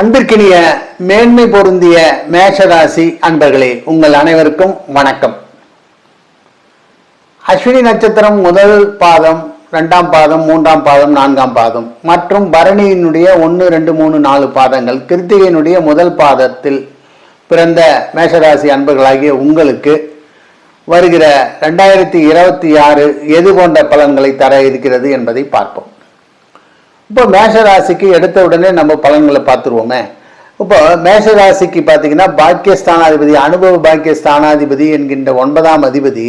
அன்பிற்கினிய மேன்மை பொருந்திய மேஷராசி அன்பர்களே உங்கள் அனைவருக்கும் வணக்கம். அஸ்வினி நட்சத்திரம் முதல் பாதம் ரெண்டாம் பாதம் மூன்றாம் பாதம் நான்காம் பாதம். மற்றும் பரணியினுடைய ஒன்று ரெண்டு மூணு நாலு பாதங்கள். கிருத்திகையினுடைய முதல் பாதத்தில் பிறந்த மேஷராசி அன்பர்களாகிய உங்களுக்கு வருகிற ரெண்டாயிரத்தி இருபத்தி ஆறு எது போன்ற பலன்களை தர இருக்கிறது என்பதை பார்ப்போம். இப்போ மேஷ ராசிக்கு எடுத்த உடனே நம்ம பலன்களை பார்த்துருவோமே. இப்போ மேஷ ராசிக்கு பார்த்தீங்கன்னா பாக்கியஸ்தானாதிபதி அனுபவ பாக்கியஸ்தானாதிபதி என்கின்ற ஒன்பதாம் அதிபதி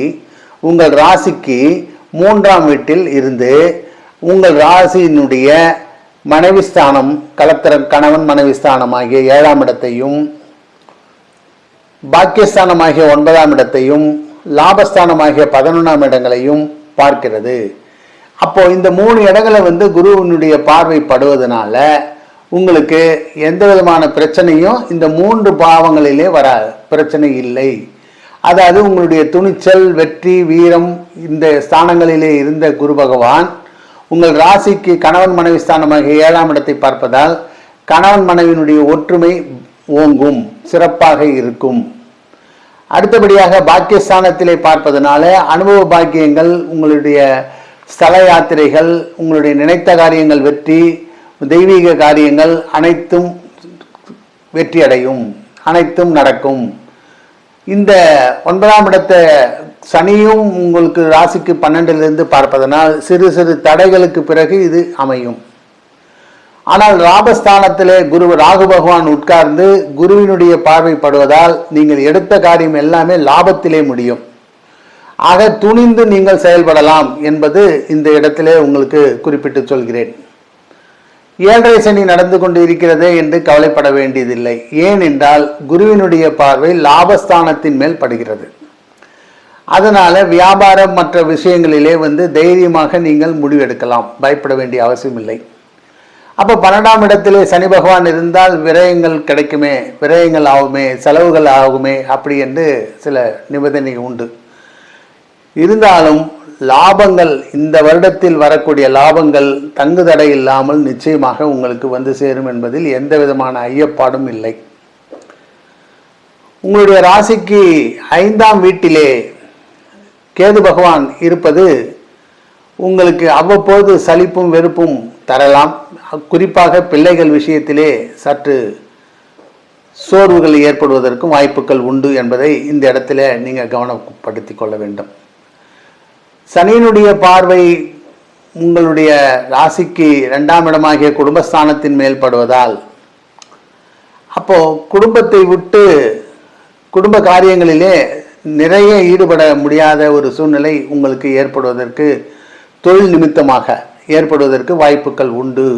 உங்கள் ராசிக்கு மூன்றாம் வீட்டில் இருந்து உங்கள் ராசியினுடைய மனைவி ஸ்தானம் கலத்திர கணவன் மனைவி ஸ்தானம் ஆகிய ஏழாம் இடத்தையும் பாக்கியஸ்தானமாகிய ஒன்பதாம் இடத்தையும் லாபஸ்தானமாகிய பதினொன்றாம் இடங்களையும் பார்க்கிறது. அப்போ இந்த மூணு இடங்களை வந்து குருவினுடைய பார்வை படுவதனால உங்களுக்கு எந்த விதமான பிரச்சனையும் இந்த மூன்று பாவங்களிலே வராது. பிரச்சனை இல்லை. அதாவது உங்களுடைய துணிச்சல் வெற்றி வீரம் இந்த ஸ்தானங்களிலே இருந்த குரு பகவான் உங்கள் ராசிக்கு கணவன் மனைவி ஸ்தானமாக ஏழாம் இடத்தை பார்ப்பதால் கணவன் மனைவியினுடைய ஒற்றுமை ஓங்கும் சிறப்பாக இருக்கும். அடுத்தபடியாக பாக்கியஸ்தானத்திலே பார்ப்பதனால அனுபவ பாக்கியங்கள் உங்களுடைய ஸ்தல யாத்திரைகள் உங்களுடைய நினைத்த காரியங்கள் வெற்றி தெய்வீக காரியங்கள் அனைத்தும் வெற்றி அடையும் அனைத்தும் நடக்கும். இந்த ஒன்பதாம் இடத்தை சனியும் உங்களுக்கு ராசிக்கு பன்னெண்டிலிருந்து பார்ப்பதனால் சிறு சிறு தடைகளுக்கு பிறகு இது அமையும். ஆனால் லாபஸ்தானத்திலே குரு ராகு பகவான் உட்கார்ந்து குருவினுடைய பார்வைப்படுவதால் நீங்கள் எடுத்த காரியம் எல்லாமே லாபத்திலே முடியும். ஆக துணிந்து நீங்கள் செயல்படலாம் என்பது இந்த இடத்திலே உங்களுக்கு குறிப்பிட்டு சொல்கிறேன். ஏழரை சனி நடந்து கொண்டு இருக்கிறதே என்று கவலைப்பட வேண்டியதில்லை. ஏனென்றால் குருவினுடைய பார்வை லாபஸ்தானத்தின் மேல் படுகிறது. அதனால வியாபாரம் மற்ற விஷயங்களிலே வந்து தைரியமாக நீங்கள் முடிவெடுக்கலாம். பயப்பட வேண்டிய அவசியம் இல்லை அப்போ பன்னெண்டாம் இடத்திலே சனி பகவான் இருந்தால் விரயங்கள் கிடைக்குமே விரயங்கள் ஆகுமே செலவுகள் ஆகுமே அப்படி என்று சில நிபந்தனை உண்டு. இருந்தாலும் லாபங்கள் இந்த வருடத்தில் வரக்கூடிய லாபங்கள் தங்கு தடை இல்லாமல் நிச்சயமாக உங்களுக்கு வந்து சேரும் என்பதில் எந்த விதமான ஐயப்பாடும் இல்லை. உங்களுடைய ராசிக்கு ஐந்தாம் வீட்டிலே கேது பகவான் இருப்பது உங்களுக்கு அவ்வப்போது சலிப்பும் வெறுப்பும் தரலாம். குறிப்பாக பிள்ளைகள் விஷயத்திலே சற்று சோர்வுகள் ஏற்படுவதற்கும் வாய்ப்புகள் உண்டு என்பதை இந்த இடத்துல நீங்கள் கவனப்படுத்தி கொள்ள வேண்டும். சனியினுடைய பார்வை உங்களுடைய ராசிக்கு இரண்டாம் இடமாகிய குடும்பஸ்தானத்தின் மேல் படுவதால் அப்போ குடும்பத்தை விட்டு குடும்ப காரியங்களிலே நிறைய ஈடுபட முடியாத ஒரு சூழ்நிலை உங்களுக்கு ஏற்படுவதற்கு தொழில் நிமித்தமாக ஏற்படுவதற்கு வாய்ப்புகள் உண்டு.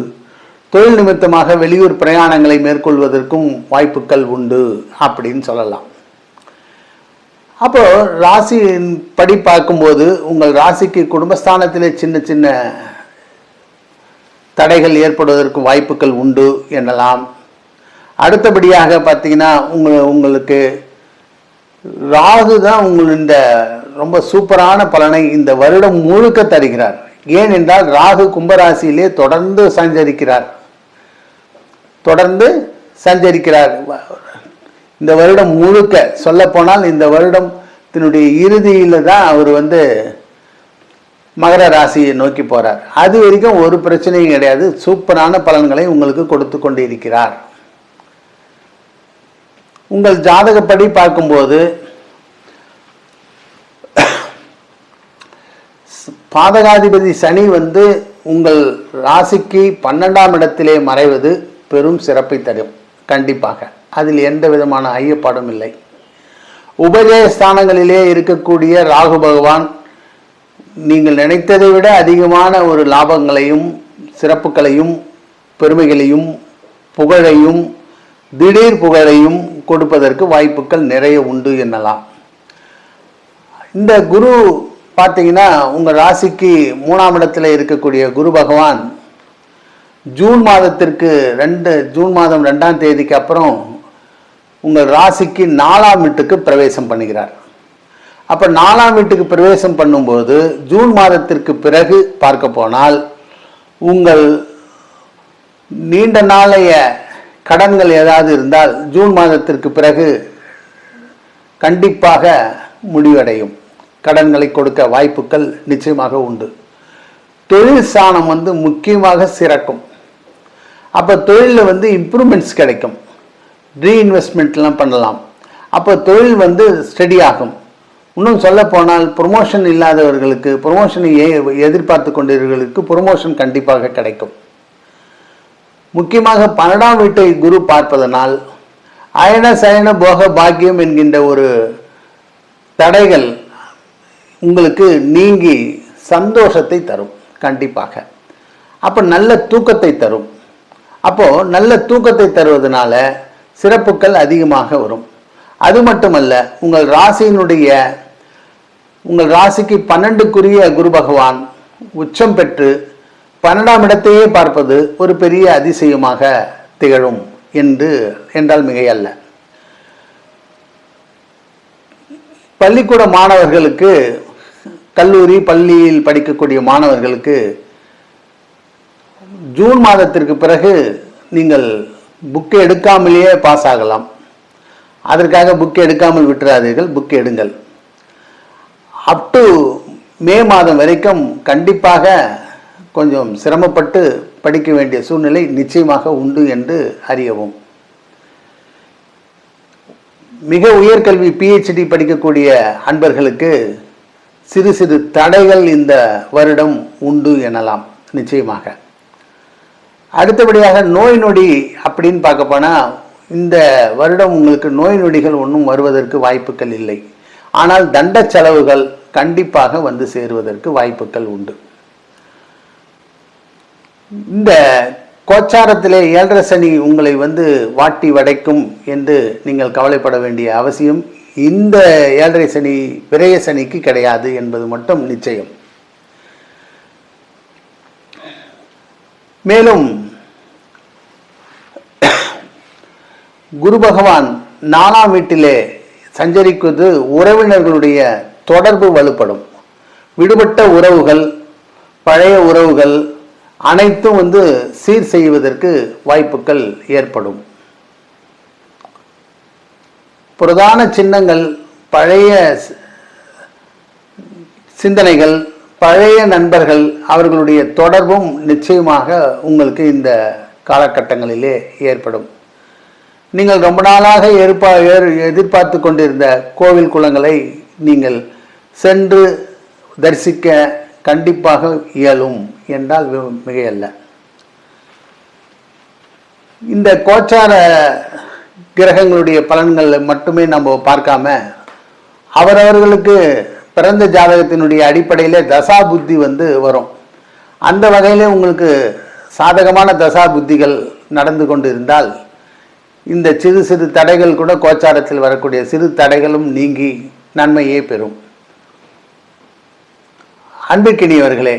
தொழில் நிமித்தமாக வெளியூர் பிரயாணங்களை மேற்கொள்வதற்கும் வாய்ப்புகள் உண்டு அப்படின்னு சொல்லலாம். அப்போ ராசியின் படி பார்க்கும்போது உங்கள் ராசிக்கு குடும்பஸ்தானத்திலே சின்ன சின்ன தடைகள் ஏற்படுவதற்கு வாய்ப்புகள் உண்டு எனலாம். அடுத்தபடியாக பார்த்தீங்கன்னா உங்கள் உங்களுக்கு ராகு தான் உங்கள் இந்த ரொம்ப சூப்பரான பலனை இந்த வருடம் முழுக்க தருகிறார். ஏனென்றால் ராகு கும்பராசியிலே தொடர்ந்து சஞ்சரிக்கிறார். தொடர்ந்து சஞ்சரிக்கிறார். இந்த வருடம் முழுக்க சொல்லப்போனால் இந்த வருடத்தினுடைய இறுதியில் தான் அவர் வந்து மகர ராசியை நோக்கி போகிறார் அது வரைக்கும் ஒரு பிரச்சனையும் கிடையாது. சூப்பரான பலன்களை உங்களுக்கு கொடுத்து கொண்டு இருக்கிறார் உங்கள் ஜாதகப்படி பார்க்கும்போது பாதகாதிபதி சனி வந்து உங்கள் ராசிக்கு பன்னெண்டாம் இடத்திலே மறைவது பெரும் சிறப்பை தரும். கண்டிப்பாக. அதில் எந்த விதமான ஐயப்பாடும் இல்லை. உபஜய ஸ்தானங்களிலே இருக்கக்கூடிய ராகு பகவான் நீங்கள் நினைத்ததை விட அதிகமான ஒரு லாபங்களையும் சிறப்புகளையும் பெருமைகளையும் புகழையும் திடீர் புகழையும் கொடுப்பதற்கு வாய்ப்புகள் நிறைய உண்டு என்னலாம். இந்த குரு பார்த்தீங்கன்னா உங்கள் ராசிக்கு மூணாம் இடத்துல இருக்கக்கூடிய குரு பகவான் ஜூன் மாதத்திற்கு ரெண்டு ஜூன் மாதம் ரெண்டாம் தேதிக்கு அப்புறம் உங்கள் ராசிக்கு நாலாம் வீட்டுக்கு பிரவேசம் பண்ணுகிறார். அப்போ நாலாம் வீட்டுக்கு பிரவேசம் பண்ணும்போது ஜூன் மாதத்திற்கு பிறகு பார்க்க போனால் உங்கள் நீண்ட நாளைய கடன்கள் ஏதாவது இருந்தால் ஜூன் மாதத்திற்கு பிறகு கண்டிப்பாக முடிவடையும். கடன்களை கொடுக்க வாய்ப்புகள் நிச்சயமாக உண்டு. தொழில் ஸ்தானம் வந்து முக்கியமாக சிறக்கும். அப்போ தொழிலில் வந்து இம்ப்ரூவ்மெண்ட்ஸ் கிடைக்கும். ரீஇன்வெஸ்ட்மெண்ட்லாம் பண்ணலாம். அப்போ தொழில் வந்து ஸ்டடி ஆகும். இன்னும் சொல்ல போனால் ப்ரொமோஷன் இல்லாதவர்களுக்கு ப்ரொமோஷனை எதிர்பார்த்து கொண்டவர்களுக்கு ப்ரொமோஷன் கண்டிப்பாக கிடைக்கும். முக்கியமாக பன்னெண்டாம் வீட்டை குரு பார்ப்பதனால் அயன சயன போக பாக்கியம் என்கின்ற ஒரு தடைகள் உங்களுக்கு நீங்கி சந்தோஷத்தை தரும் கண்டிப்பாக. அப்போ நல்ல தூக்கத்தை தரும். அப்போது நல்ல தூக்கத்தை தருவதனால சிறப்புகள் அதிகமாக வரும். அது மட்டுமல்ல உங்கள் ராசியினுடைய உங்கள் ராசிக்கு பன்னெண்டுக்குரிய குரு பகவான் உச்சம் பெற்று பன்னெண்டாம் இடத்தையே பார்ப்பது ஒரு பெரிய அதிசயமாக திகழும் என்று என்றால் மிகையல்ல. பள்ளிக்கூட மாணவர்களுக்கு கல்லூரி பள்ளியில் படிக்கக்கூடிய மாணவர்களுக்கு ஜூன் மாதத்திற்கு பிறகு நீங்கள் புக்கு எடுக்காமலேயே பாஸ் ஆகலாம். அதற்காக புக் எடுக்காமல் விட்டுறாதீர்கள் புக் எடுங்கள். அப் டு மே மாதம் வரைக்கும் கண்டிப்பாக கொஞ்சம் சிரமப்பட்டு படிக்க வேண்டிய சூழ்நிலை நிச்சயமாக உண்டு என்று அறியவும். மிக உயர்கல்வி பிஹெச்டி படிக்கக்கூடிய அன்பர்களுக்கு சிறு சிறு தடைகள் இந்த வருடம் உண்டு எனலாம் நிச்சயமாக. அடுத்தபடியாக நோய் நொடி அப்படின்னு பார்க்க போனால் இந்த வருடம் உங்களுக்கு நோய் நொடிகள் ஒன்றும் வருவதற்கு வாய்ப்புகள் இல்லை. ஆனால் தண்ட செலவுகள் கண்டிப்பாக வந்து சேருவதற்கு வாய்ப்புகள் உண்டு. இந்த கோச்சாரத்திலே ஏழரை சனி உங்களை வந்து வாட்டி வடைக்கும் என்று நீங்கள் கவலைப்பட வேண்டிய அவசியம் இந்த ஏழரை சனி விரைய சனிக்கு கிடையாது என்பது மட்டும் நிச்சயம். மேலும் குரு பகவான் நாலாம் வீட்டிலே சஞ்சரிக்குவது உறவினர்களுடைய தொடர்பு வலுப்படும். விடுபட்ட உறவுகள் பழைய உறவுகள் அனைத்தும் வந்து சீர் செய்வதற்கு வாய்ப்புகள் ஏற்படும். பிரதான சின்னங்கள் பழைய சி- சிந்தனைகள் பழைய நண்பர்கள் அவர்களுடைய தொடர்பும் நிச்சயமாக உங்களுக்கு இந்த காலகட்டங்களிலே ஏற்படும். நீங்கள் ரொம்ப நாளாக ஏற்பா எதிர்பார்த்து கொண்டிருந்த கோவில் குளங்களை நீங்கள் சென்று தரிசிக்க கண்டிப்பாக இயலும் என்றால் மிகையல்ல. இந்த கோச்சார கிரகங்களுடைய பலன்களை மட்டுமே நம்ம பார்க்காம அவரவர்களுக்கு பிறந்த ஜாதகத்தினுடைய அடிப்படையில் தசா புத்தி வந்து வரும். அந்த வகையிலே உங்களுக்கு சாதகமான தசா புத்திகள் நடந்து கொண்டு இருந்தால் இந்த சிறு சிறு தடைகள் கூட கோச்சாரத்தில் வரக்கூடிய சிறு தடைகளும் நீங்கி நன்மையே பெறும். அன்புக்கினியவர்களே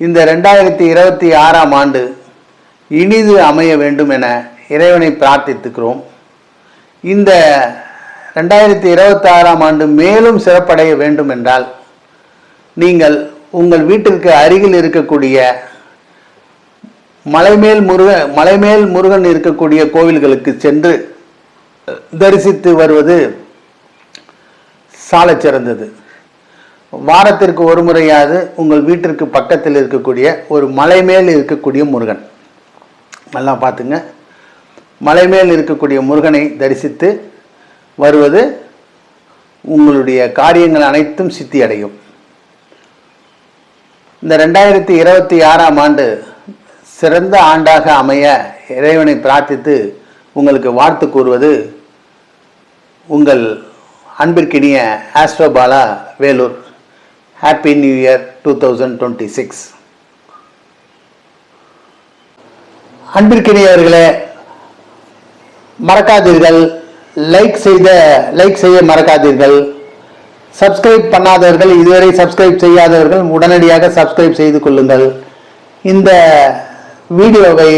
இந்த ரெண்டாயிரத்தி இருபத்தி ஆறாம் ஆண்டு இனிது அமைய வேண்டும் என இறைவனை பிரார்த்தித்துக்கிறோம். இந்த ரெண்டாயிரத்தி இருபத்தி ஆறாம் ஆண்டு மேலும் சிறப்படைய வேண்டும் என்றால் நீங்கள் உங்கள் வீட்டிற்கு அருகில் இருக்கக்கூடிய மலைமேல் முருக மலைமேல் முருகன் இருக்கக்கூடிய கோவில்களுக்கு சென்று தரிசித்து வருவது சாலச் சிறந்தது. வாரத்திற்கு ஒரு முறையாவது உங்கள் வீட்டிற்கு பக்கத்தில் இருக்கக்கூடிய ஒரு மலை மேல் இருக்கக்கூடிய முருகன். நல்லா பார்த்துங்க. மலை மேல் இருக்கக்கூடிய முருகனை தரிசித்து வருவது உங்களுடைய காரியங்கள் அனைத்தும் சித்தி அடையும் இந்த ரெண்டாயிரத்தி இருபத்தி ஆறாம் ஆண்டு சிறந்த ஆண்டாக அமைய இறைவனை பிரார்த்தித்து உங்களுக்கு வாழ்த்து கூறுவது உங்கள் அன்பிற்கினிய Astrobala Vellore. Happy new year two thousand twenty six அன்பிற்கினியவர்களே மறக்காதீர்கள். லைக் செய்த லைக் செய்ய மறக்காதீர்கள். சப்ஸ்கிரைப் பண்ணாதவர்கள் இதுவரை சப்ஸ்கிரைப் செய்யாதவர்கள் உடனடியாக சப்ஸ்கிரைப் செய்து கொள்ளுங்கள். இந்த வீடியோவை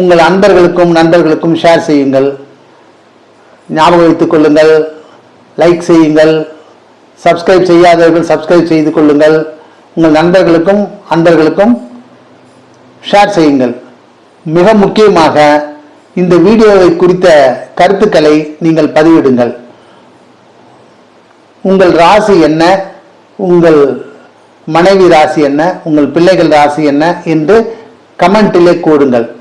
உங்கள் அன்பர்களுக்கும் நண்பர்களுக்கும் ஷேர் செய்யுங்கள். ஞாபகம் வைத்துக் கொள்ளுங்கள். லைக் செய்யுங்கள். சப்ஸ்கிரைப் செய்யாதவர்கள் சப்ஸ்கிரைப் செய்து கொள்ளுங்கள். உங்கள் நண்பர்களுக்கும் அன்பர்களுக்கும் ஷேர் செய்யுங்கள். மிக முக்கியமாக இந்த வீடியோவை குறித்த கருத்துக்களை நீங்கள் பதிவிடுங்கள். உங்கள் ராசி என்ன? உங்கள் மனைவி ராசி என்ன? உங்கள் பிள்ளைகள் ராசி என்ன? என்று கமெண்டிலே கூறுங்கள்.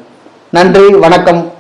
நன்றி வணக்கம்.